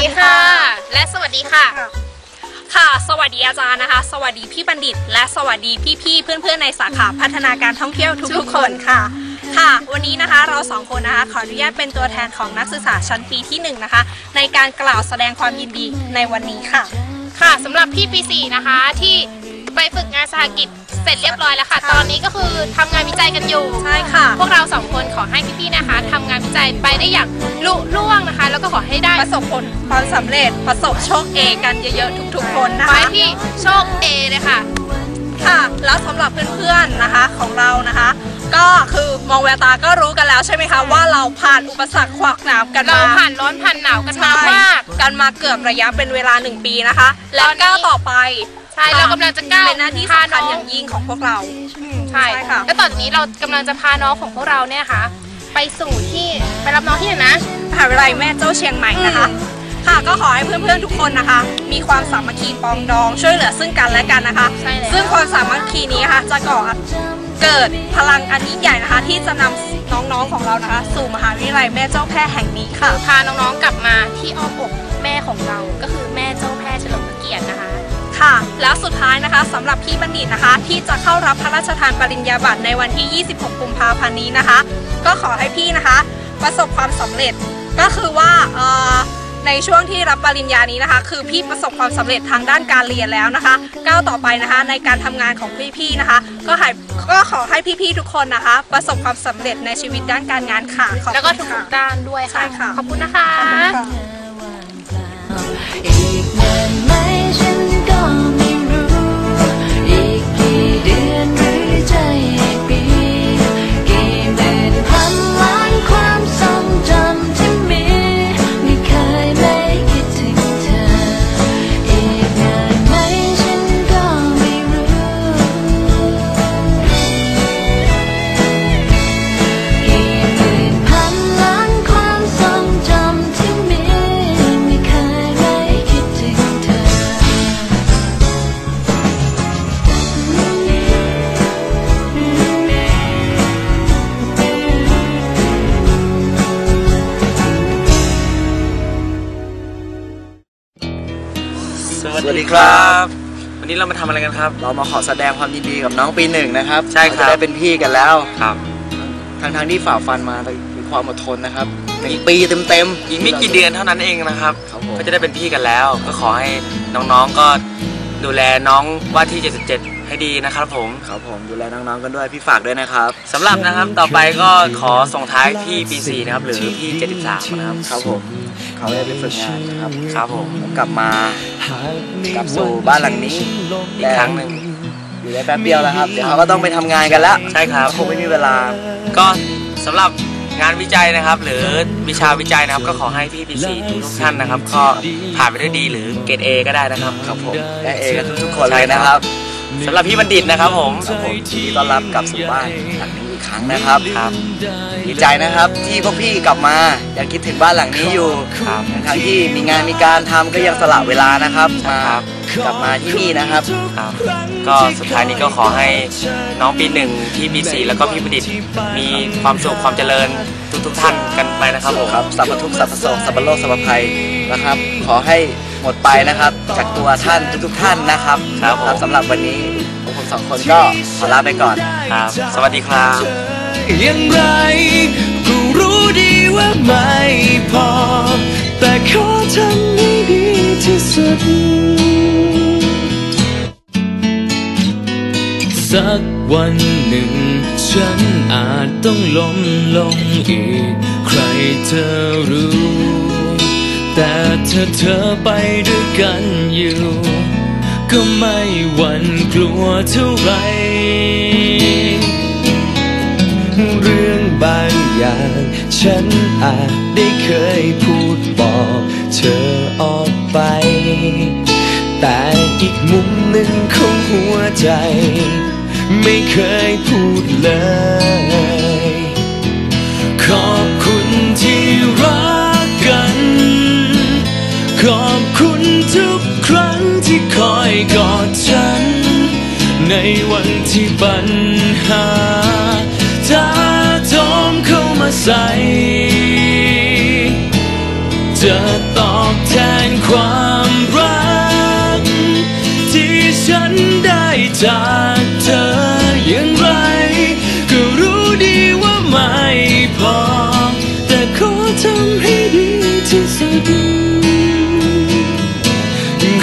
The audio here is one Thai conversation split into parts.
สวัสดีค่ะ และสวัสดีค่ะ ค่ะ สวัสดีอาจารย์นะคะ สวัสดีพี่บัณฑิต และสวัสดีพี่ๆเพื่อนๆในสาขาพัฒนาการท่องเที่ยวทุกๆคนค่ะ ค่ะ วันนี้นะคะเราสองคนนะคะขออนุญาตเป็นตัวแทนของนักศึกษาชั้นปีที่หนึ่งนะคะ ในการกล่าวแสดงความยินดีในวันนี้ค่ะ ค่ะสำหรับพี่ปี4นะคะที่ ไปฝึกงานสหกิจเสร็จเรียบร้อยแล้วค่ะ ตอนนี้ก็คือทำงานวิจัยกันอยู่ ใช่ค่ะ พวกเราสองคนขอให้พี่ๆนะคะทำงานวิจัยไปได้อย่างลุล่วงนะคะ แล้วก็ขอให้ได้ประสบผลความสำเร็จประสบโชคเอกันเยอะๆทุกๆ คนขนะอคะให้พี่โชคเอเลยค่ะ ค่ะ แล้วสำหรับเพื่อนๆนะคะของเรานะคะ ก็คือมองแววตาก็รู้กันแล้วใช่ไหมคะ ว่าเราผ่านอุปสรรคขวากหนามกันเรามา ผ่านร้อนผ่านหนาวกันมาใช่มาก กันมาเกือบระยะเป็นเวลาหนึ่งปีนะคะ และตอนนี้ ก้าวต่อไปใช่เรากำลังจะก้าวเป็นหน้าที่พาสำคัญน้องอย่างยิ่งของพวกเราอืมใช่ค่ะ แล้วตอนนี้เรากำลังจะพาน้องของพวกเราเนี่ยค่ะ ไปสู่ที่ไปรับน้องที่ไหนนะมหาวิทยาลัยแม่เจ้าเชียงใหม่นะคะ ค่ะก็ขอให้เพื่อนๆทุกคนนะคะ มีความสามัคคีปรองดองช่วยเหลือซึ่งกันและกันนะคะใช่แล้วซึ่งความสามัคคีนี้นะคะจะก่อเกิดพลังอันยิ่งใหญ่นะคะ ที่จะนำน้องๆของเรานะคะ สู่มหาวิทยาลัยแม่เจ้าแพร่แห่งนี้ค่ะพาน้องๆกลับมาที่อ้อมอกแม่ของเราก็คือแม่เจ้า ค่ะ แล้วสุดท้ายนะคะสำหรับพี่บัณฑิตนะคะ ที่จะเข้ารับพระราชทานปริญญาบัตรในวันที่ 26 กุมภาพันธ์นี้นะคะ ก็ขอให้พี่นะคะ ประสบความสำเร็จก็คือว่าเอ่อในช่วงที่รับปริญญานี้นะคะ คือพี่ประสบความสำเร็จทางด้านการเรียนแล้วนะคะก้าวต่อไปนะคะในการทำงานของพี่ๆนะคะ ก็ให้ก็ขอให้พี่ๆทุกคนนะคะ ประสบความสำเร็จในชีวิตด้านการงานค่ะขอบคุณแล้วก็ทุค่ะกๆด้านด้วยใช่ค่ะค่ะขอบคุณนะคะ ครับ วันนี้เรามาทำอะไรกันครับ เรามาขอแสดงความยินดีกับน้องปีหนึ่งนะครับใช่ครับ เาจะได้เป็นพี่กันแล้ว ครับ ทั้งทั้งๆที่ฝ่าฟันมาด้วยความอดทนนะครับหนึ่งปีเต็มเต็มๆ อีกไม่กี่เดือนเท่านั้นเองนะครับ ครับผม ก็จะได้เป็นพี่กันแล้ว ก็ขอให้น้องๆก็ดูแลน้องว่าที่ 77 ให้ดีนะครับผม ครับผมดูแลน้องๆกันด้วยพี่ฝากด้วยนะครับ สำหรับนะครับต่อไปก็ขอส่งท้ายพี่ปี4นะครับหรือพี่ 73 นะครับ ครับผม เขาได้ไปฝึกงานนะครับครับผมกลับมากลับสู่บ้านหลังนี้อีกครั้งหนึ่งอยู่ได้แป๊บเดียวแล้วครับเดี๋ยวเขาก็ต้องไปทำงานกันแล้วใช่ครับคงไม่มีเวลา ก็สำหรับงานวิจัยนะครับ หรือวิชาวิจัยนะครับ ก็ขอให้พี่ปี4ทุกๆท่านนะครับ ก็ผ่านไปด้วยดีหรือเกรด A ก็ได้นะครับครับผมและเอกันทุกๆคนเลยนะครับ สำหรับพี่บัณฑิตนะครับผมครับผมยินดีต้อนรับกลับสู่บ้านหลังนี้อีกครั้งนะครับครับดีใจนะครับที่พวกพี่กลับมายังคิดถึงบ้านหลังนี้อยู่ครับทั้งที่มีงานมีการทำก็ยังสละเวลานะครับมาครับกลับมาที่นี่นะครับครับก็สุดท้ายนี้ก็ขอให้น้องปีหนึ่งที่ปีสี่แล้วก็พี่ประดิษฐ์มีความสุขความเจริญทุกทุกๆท่านกันไปนะครับผมครับสัพพทุกข์สัพพโสสัพพโลกสัพพภัยนะครับ ขอให้ หมดไปนะครับจากตัวท่านทุกๆท่านนะครับครับผม สำหรับวันนี้พวกผมสองคนก็ขอลาไปก่อน ครับ สวัสดีครับ อย่างไรก็รู้ดีว่าไม่พอ แต่ขอทำให้ดีที่สุด สักวันหนึ่ง ฉันอาจต้องล้มลงอีก ใครเธอรู้ แต่ถ้าเธอไปด้วยกันอยู่ ก็ไม่หวั่นกลัวเท่าไร เรื่องบางอย่าง ฉันอาจได้เคยพูดบอกเธอออกไป แต่อีกมุมหนึ่งของหัวใจ ไม่เคยพูดเลย วันที่ปัญหาถ้าโจมเข้ามาใส่จะตอบแทนความรัก ที่ฉันได้จากเธออย่างไร ก็รู้ดีว่าไม่พอ แต่ขอทำให้ดีที่สุด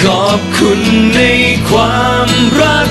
ขอบคุณในความรัก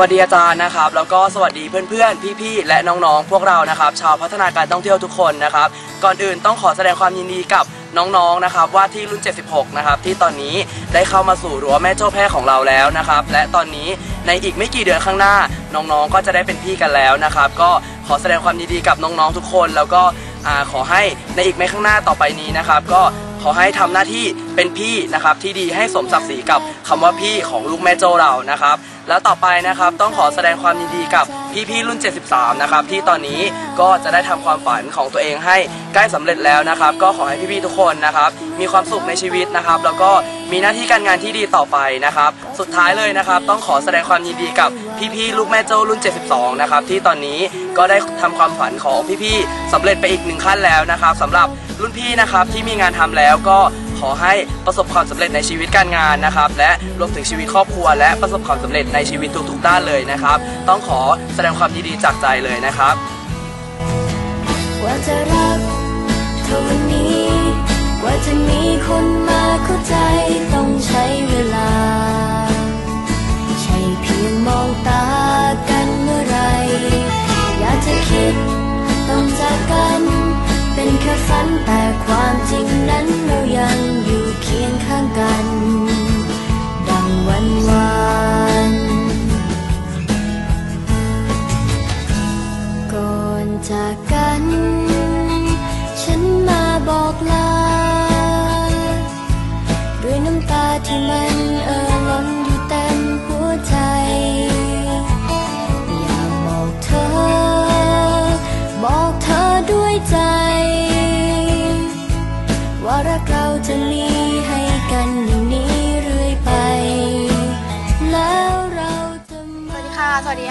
วัสดีอาจารย์นะครับ แล้วก็สวัสดีเพื่อนๆ พี่ๆ และน้องๆ พวกเรานะครับ ชาวพัฒนาการท่องเที่ยวทุกคนนะครับ ก่อนอื่นต้องขอแสดงความยินดีกับน้องๆ นะครับ ว่าที่รุ่น 76 นะครับ ที่ตอนนี้ได้เข้ามาสู่รั้วแม่โจ้แพร่ของเราแล้วนะครับ และตอนนี้ในอีกไม่กี่เดือนข้างหน้า น้องๆ ก็จะได้เป็นพี่กันแล้วนะครับ ก็ขอแสดงความยินดีกับน้องๆ ทุกคน แล้วก็อขอให้ในอีกไม่ข้างหน้าต่อไปนี้นะครับ ก็ ขอให้ทำหน้าที่เป็นพี่นะครับที่ดีให้สมศักดิ์ศรีกับคำว่าพี่ของลูกแม่โจเรานะครับ แล้วต่อไปนะครับต้องขอแสดงความยินดีกับพี่ๆรุ่น 73 นะครับที่ตอนนี้ก็จะได้ทำความฝันของตัวเองให้ใกล้สำเร็จแล้วนะครับ ก็ขอให้พี่ๆทุกคนนะครับมีความสุขในชีวิตนะครับ แล้วก็มีหน้าที่การงานที่ดีต่อไปนะครับ สุดท้ายเลยนะครับ ต้องขอแสดงความยินดีกับพี่ๆลูกแม่โจ้รุ่น 72 นะครับที่ตอนนี้ก็ได้ทำความฝันของพี่ๆสำเร็จไปอีกหนึ่งขั้นแล้วนะครับสำหรับ รุ่นพี่นะครับที่มีงานทำแล้วก็ขอให้ประสบความสำเร็จในชีวิตการงานนะครับ และรวมถึงชีวิตครอบครัว และประสบความสำเร็จในชีวิตทุกๆด้านเลยนะครับ ต้องขอแสดงความยินดีจากใจเลยนะครับว่าจะรักเท่าวันนี้ ว่าจะมีคนมาเข้าใจต้องใช้เวลา ใช่เพียงมองตากันเมื่อไรอยากจะคิดต้องจาก ฝันแต่ความจริงนั้นเรายังอยู่เคียงข้างกัน ดังวันวานก่อนจาก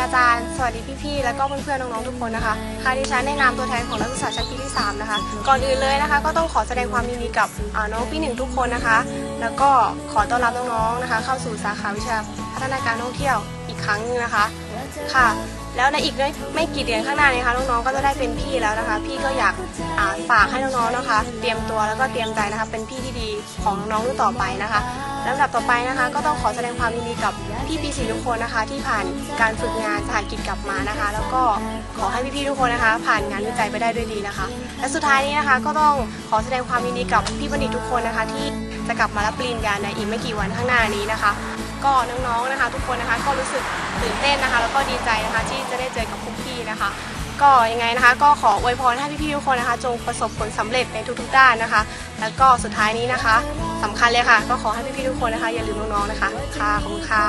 อาจารย์ สวัสดีพี่ๆ แล้วก็เพื่อนๆ น้องๆ ทุกคนนะคะ ค่ะดิฉันในนามตัวแทนของนักศึกษาชั้นปีที่ 3 นะคะ ก่อนอื่นเลยนะคะ ก็ต้องขอแสดงความยินดีกับน้องปีหนึ่งทุกคนนะคะ แล้วก็ขอต้อนรับน้องๆ นะคะ เข้าสู่สาขาวิชาพัฒนาการท่องเที่ยวอีกครั้งหนึงนะคะ ค่ะ แล้วในอีกไม่ไม่กี่เดือนข้างหน้านี้นะคะน้องๆ ก็จะได้เป็นพี่แล้วนะคะ พี่ก็อยากฝากให้น้องๆ นะคะ เตรียมตัวแล้วก็เตรียมใจนะคะ เป็นพี่ที่ดีของน้องๆรุ่นต่อไปนะคะ ลำดับต่อไปนะคะ ก็ต้องขอแสดงความยินดีกับพี่ปีสีทุกคนนะคะ ที่ผ่านการฝึกงานสหกิจกลับมานะคะ แล้วก็ขอให้พี่ๆทุกคนนะคะ ผ่านงานวิจัยไปได้ด้วยดีนะคะ และสุดท้ายนี้นะคะ ก็ต้องขอแสดงความยินดีกับพี่บัณฑิตทุกคนนะคะ ที่จะกลับมารับปริญญาในอีกไม่กี่วันข้างหน้านี้นะคะ ก็น้องๆนะคะ ทุกคนนะคะก็รู้สึกตื่นเต้นนะคะ แล้วก็ดีใจนะคะที่จะได้เจอกับพวกพี่นะคะก็ยังไงนะคะ ก็ขออวยพรให้พี่ๆทุกคนนะคะ จงประสบผลสำเร็จในทุกๆด้านนะคะ แล้วก็สุดท้ายนี้นะคะสำคัญเลยค่ะ ก็ขอให้พี่ๆทุกคนนะคะ อย่าลืมน้องๆนะคะ ค่ะขอบคุณค่ะ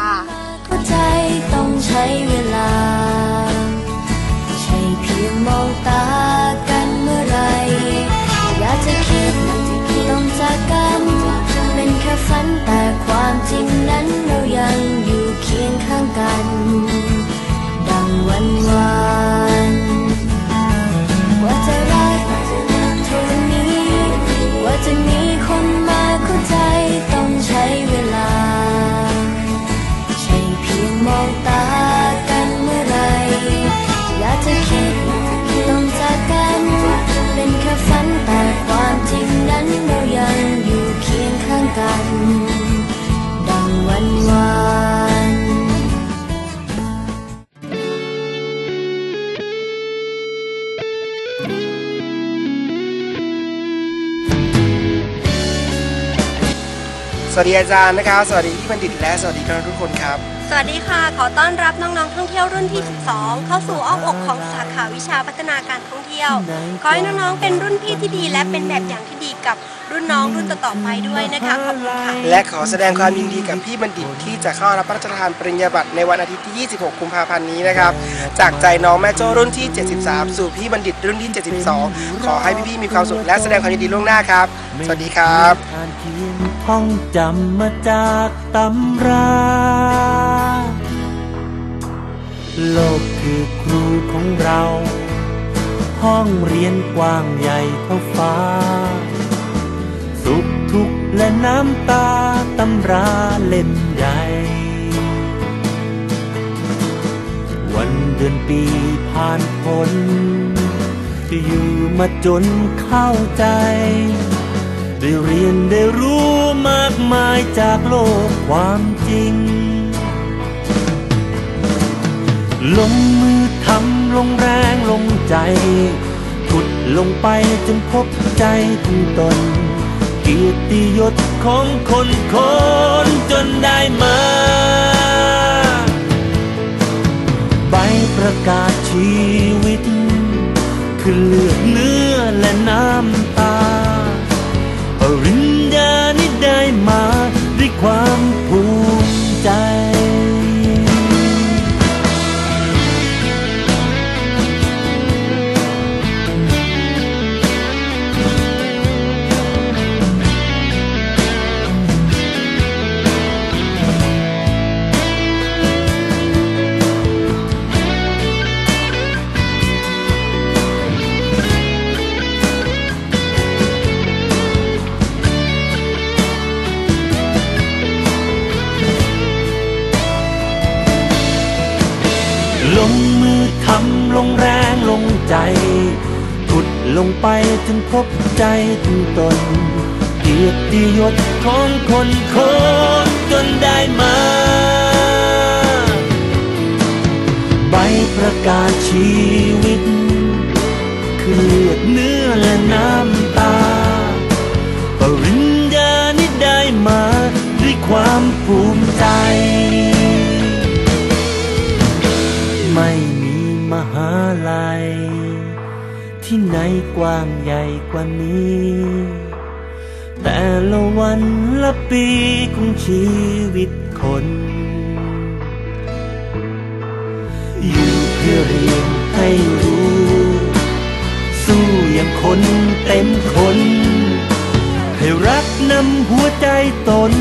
สวัสดีอาจารย์นะครับสวัสดีพี่บัณฑิตและสวัสดีน้องทุกคนครับ สวัสดีค่ะ ขอต้อนรับน้องๆท่องเที่ยวรุ่นที่ 12 เข้าสู่อ้อมอกของสาขาวิชาพัฒนาการท่องเที่ยว ขอให้น้องๆเป็นรุ่นพี่ที่ดี และเป็นแบบอย่างที่ดีกับรุ่นน้องรุ่นต่อๆไปด้วยนะคะขอบคุณค่ะ และขอแสดงความยินดีกับพี่บัณฑิตที่จะเข้ารับพระราชทานปริญญาบัตรในวันอาทิตย์ที่ 26 กุมภาพันธ์นี้นะครับ จากใจน้องแม่โจ้รุ่นที่ 73 สู่พี่บัณฑิตรุ่นที่ 72 ขอให้พี่ๆมีความสุขและแสดงความยินดีล่วงหน้าครับ สวัสดีครับ ท่องจำมาจากตำรา โลกคือครูของเรา ห้องเรียนกว้างใหญ่เท่าฟ้า สุขทุกข์และน้ำตาตำราเล่มใหญ่ วันเดือนปีผ่านพ้นอยู่มาจนเข้าใจ ได้เรียนได้รู้ มากมายจากโลกความจริง ลงมือทำลงแรงลงใจ ขุดลงไปจนพบใจถึงตน เกียรติยศของคนคนจนได้มา ใบประกาศชีวิต คือเลือดเนื้อและน้ำตา ด้ ลงมือทำลงแรงลงใจขุดลงไปจนพบใจถึงตนเกียรติยศของคนคนจนได้มา ใบประกาศชีวิต คือเลือดเนื้อและน้ำตา ปริญญานี้ได้มาด้วยความภู ที่ไหนกว้างใหญ่กว่านี้ แต่ละวันละปีของชีวิตคน อยู่เพื่อเรียนให้รู้ สู้อย่างคนเต็มคน ให้รักนำหัวใจตน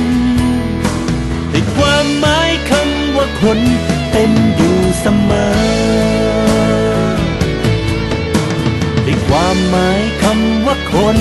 ให้ความหมายคำว่าคนเต็มอยู่เสมอ ความหมายคำว่าคน